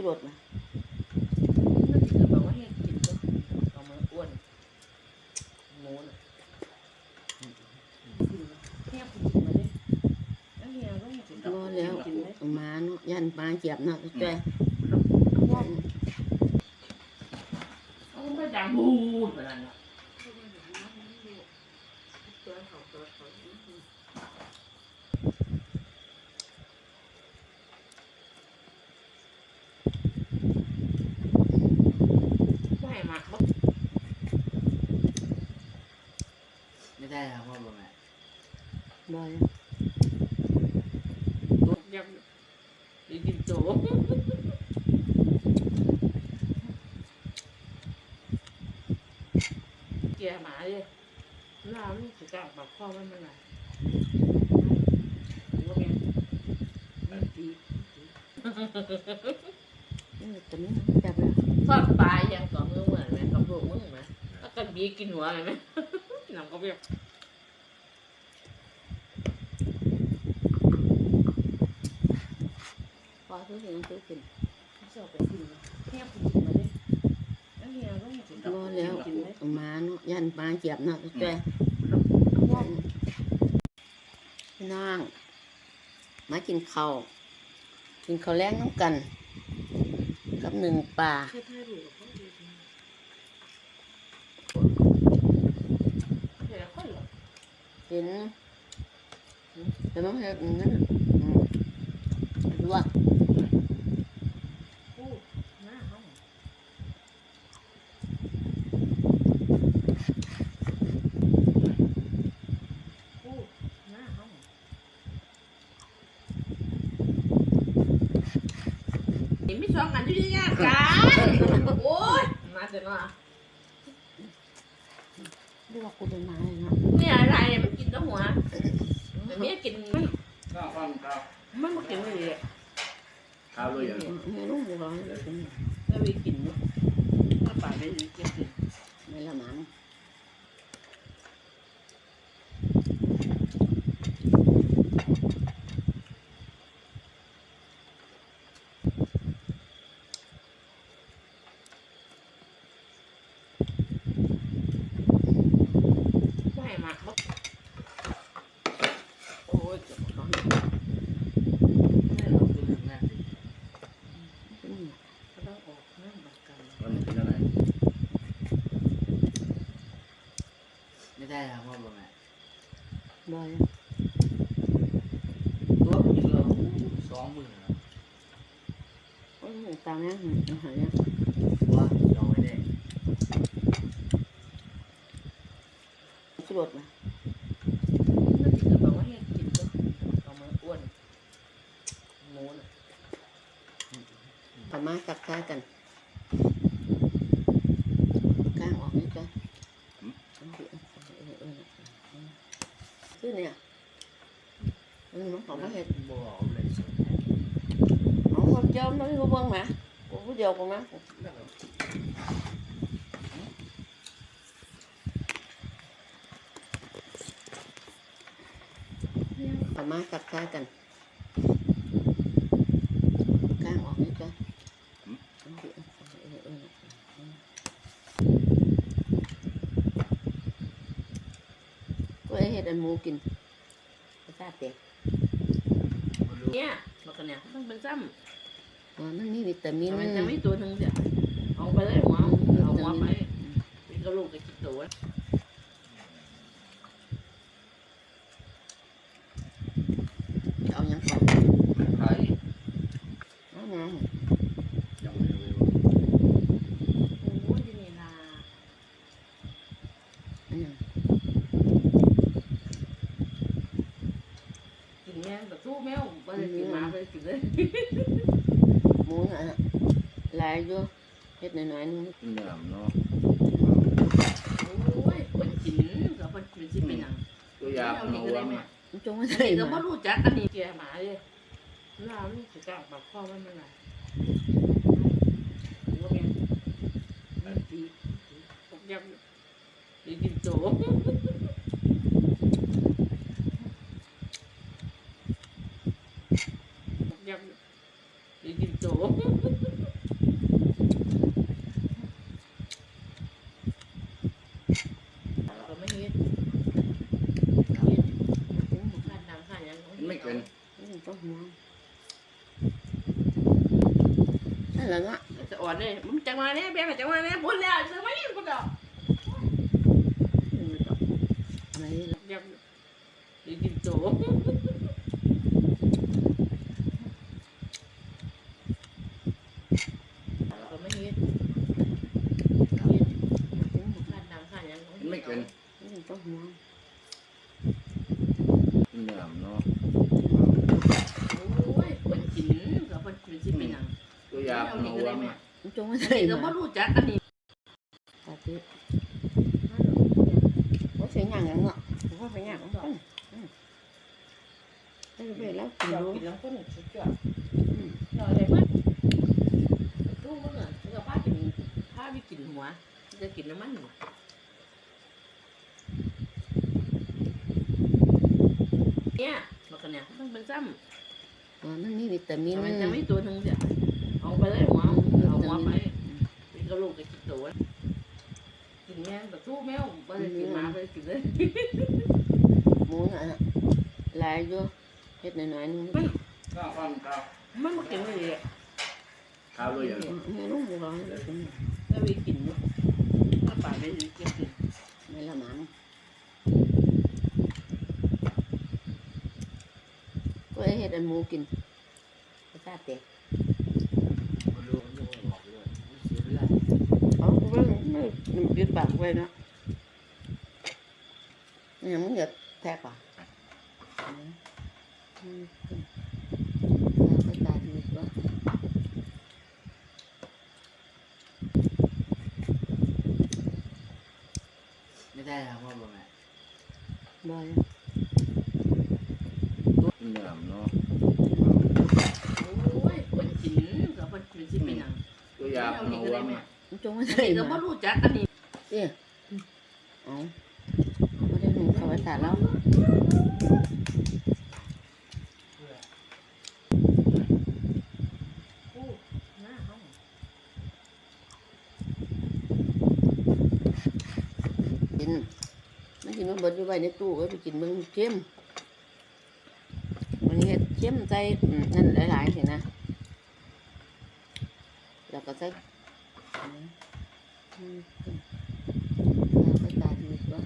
สุรสนะนั่นคือแบบว่าให้กินก็เอามาอ้วนหมูน่ะแค่คุณกินมาดิแล้วเฮียก็ไม่กินรอแล้วกินได้เอามาเนาะยันปลาเจ็บเนาะจ้อยเอาไปดังบูดแบบนั้นน่ะไม่หมักบ่ ไม่ได้ครับพ่อบอกแม่ บ่อยตัวยังดีกินโจ๊กเกียหมาเลยลาลูกจะกลับแบบพ่อมันมันไหนว่าไงไม่ดีเออตอนนี้จับแล้วทอดปลายังก่อนมือเหมือนไหมกับลูกมึงไหมแล้วก็บีกินหัวไหมนังก็เบี้ย พอซื้อกินซื้อกินชอบไปกินแค่คุณกินมาดิแล้วเฮียก็ไม่กินรอแล้วกินได้เอามาเนาะยันปลาเจ็บเนาะจ้อยพี่น้องมากินข้าวกินข้าวแรงน้ำกัน กับหนึ่งปลาแค่ถ่ายรูปกับพ่อดีเดี๋ยวค่อยหรอเห็นแต่มันเห็นนั่นอืมลวก อู้หน้าเขาอู้หน้าเขาเห็นไม่สองกันที่ยากกันโอ้ยมาเสร็จแล้วเรียกว่ากูเป็นไม้เนาะเนี่ยอะไรเนี่ยมันกินแตั้หัวแต่เมียกินมันข้าวข้าวข้าวมันมากินเลยข้าวเลยอย่างเฮ้ยลูกร้อนเลยแล้วมีกินเนาะถ้าป่าไม่ดีกินกิน ไม่ละมั้ง ไม่ให้มาบ่ โอ้ยเจ็บร้อน ไม่เราคือแม่สิ อืม ก็ต้องออกนั่งบักกัน วันนี้เป็นอะไรไม่ได้ครับพ่อบอกแม่ บ่อย ตัวมันเยอะสองหมื่นครับ อยตามนี้หายเนี่ยว่าจองไว้ได้สุรสนะนั่นคือแบบว่าให้กินก็เอามาอ้วนหมูน่ะทำมาสักคากันกางออกนี่จ้ะคือเนี่ยมันมันของมาเห็ดบอกเลย 좀 너희 후방 마. 후지 오고 마. má cắt cá cần cá ngọt hết trơn quê hết ăn mua kinh? Cái ta tiền nha, mà này không bên xăm นี่ยต้องเป็นซ้ Ờ, nó ní ำ vitamin มันจะไม่ตัวหนึ่งเดี๋ยวเอาไปเลยหัวเอาหัวไปเป็นกระลูกกับกินตัวเอายังก่อนไทยเอาไงยังไม่รู้ โอ้ยที่นี่นา อันยัง กินแมงแบบสู้แมวไปกินหมาไปกินเลย หมูน่ะลายอยู่เฮ็ดห น่อยๆนึงเป็นอย่างเนาะโอ้ยคนกินก็คนกินสิเป็นหยังตัวยาเอาเมานี่ก็ได้วังไหมอะมันจงมาอันใส่นี้ก็มาไม่รู้จักอันนี้เกียหมาเลยลาลูกจะกลับแบบพ่อมันมันไหนว่าไงไม่ดีผมยังดีกินโจ๊กยังดีกินโจ๊ก นั่น แหละเนาะจะอ่อนเลยมันจังมาเนี่ยแม่จังมาเนี่ยพูดแล้วจะไม่ยินกูดอกอะไรล่ะเดี๋ยวดีกินโตก็ไม่เห็นเห็นขาดน้ำขาดยังมันไม่เกินมันต้องหัวเหนื่อยเนาะ โอ้ยคนกินก็คนกินสิเป็นหยัง ตัวยา เอานี่ก็ได้แม่จงมาอันใส่นี้ก็มาบ่รู้จักอันนี้ปาติว่าเสียงอย่างนั้นเนาะว่าเป็นอย่างนั้นได้ไปแล้วกินเรารู้กินแล้วคนสุดยอดเราเลยมันตู้มันอะก็พากินพาไปกินหัวจะกินน้ำมันเนี่ยมันก็เนี่ยมันเป็นซ้ำอ๋อนั่นนี่วิตามินมันจะไม่ตัวหนึงเสีย เอาไปเลยหัวเอาหัวไปกินกระลูกกับกินตัวกินแมงแบบตู้แมวไปกินหมาไปกินเลยหมูน่ะหลายอยู่เฮ็ดหน้อยๆนึงข้าวข้าวข้าวมันมากินเลยข้าวเลยอย่างแม่ลูกหมูร้อนแล้วไปกินเนาะถ้าป่าไปกินกินไม่ละมันก็เฮ็ดอันหมูกินภาษาเตะ มันรู้มันรู้มันบอกด้วยมันเสียเวลา เอากู ว่าไม่ยึดปากไว้นะเนี่ยมึงอย่าแทกป่ะภาษาดีกว่าไม่ได้ครับว่าบ่แม่บ่อยเหนื่อยเนาะโอ้ยคนกินก็คนกินสิเป็นหยังตัวยาเอาเมานี่ก็ได้วำแม่มัน จงมาอันใส่นี้ก็บ่มารู้จักอันนี้เอ๊ะเอาไม่ได้หนูเขาภาษาแล้วอู้หน้าเขากินมันกินมันเบิดอยู่ไว้ในตู้ก็ไปกินมึงเค็มมันเฮ็ดเค็มใส่อืมนั่นหลายๆสินะแล้วก็ใส่อืม อืมแล้วก็ตาดีกว่า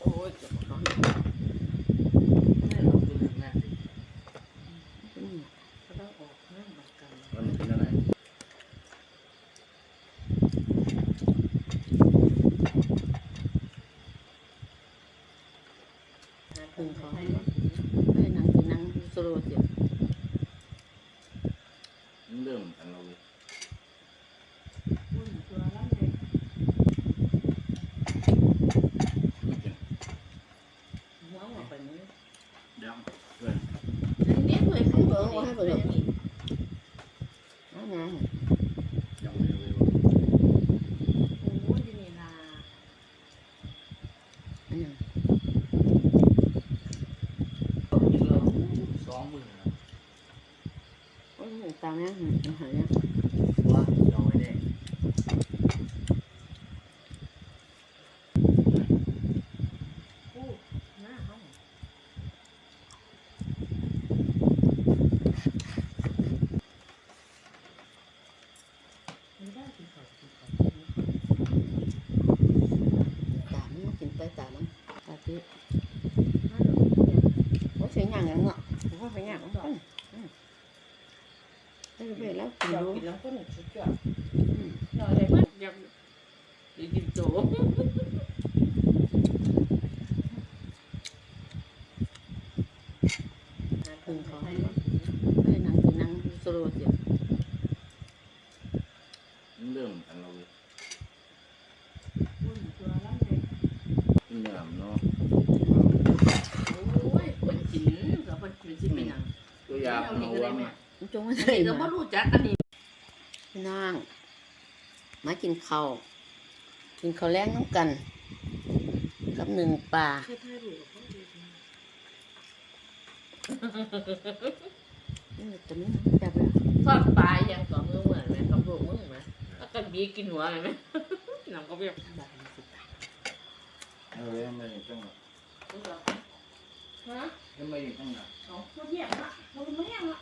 โอ้ยเจะของ ไม่เราตัวลืมแน่สิ อืม เขาต้องออกน้ำบักกัน มันเป็นอะไร พึ่งเขาให้เอ้ยนั่งกินนั่งสโลว์เดียว มันเริ่มกันเราเลย อุ้ยตัวละเลย ไม่กิน หัวออกไปนี้ ดังเพื่อน นี่เคยขึ้นเบอร์ว่าให้เบอร์นี่ เอาน้ ยังไม่รู้ว่า โอ้ยนี่ล่ะำอันนั้น กินเรา สองหมื่นโอ้ยตามนี้อาหารเนี่ย ว่าเราไม่ได้ อู้หน้าเขาไม่ได้กินข้าวกินข้าว ตามมันกินไปตามมันปาติ หน้าเราเนี่ย ว่าเสียงอย่างนั้นเนาะว่าเป็นอย่างนั้นอืมได้ไป แล้วกินเรารู้กินแล้วคนสุดยอดอืมเราเลยมันยังดีกินโตพึ่งเขาให้เอ้ยนั่งกินนั่งสโลว์เดียวมันเริ่มกันเราเลยอุ้ยตัวละเลยเหนื่อยเนาะโอ้ยคนกินก็คนกินสิเป็นหยังตัวยาเอาเมานี่ก็ได้แม่วำมัน จงมาอันใส่นี้ก็บ่มารู้จักอันนี้พี่น้องมากินข้าวกินข้าวแรงน้ำกัน กับหนึ่งปลาคือถ่ายรูปกับเขาดีจังเออตัวนี้จับแล้วทอดปลายังก่อนมือเหมือนแม่กับลูกมึงนะแล้วก็บิกี้กินหัวเลยไหมหนังก็เบี้ยวบาทสิบบาทเออยังไม่ได้ตั้งหรอกฮะยังไม่ได้ตั้งหรอกเอาเทียบละมันไม่แห้งละ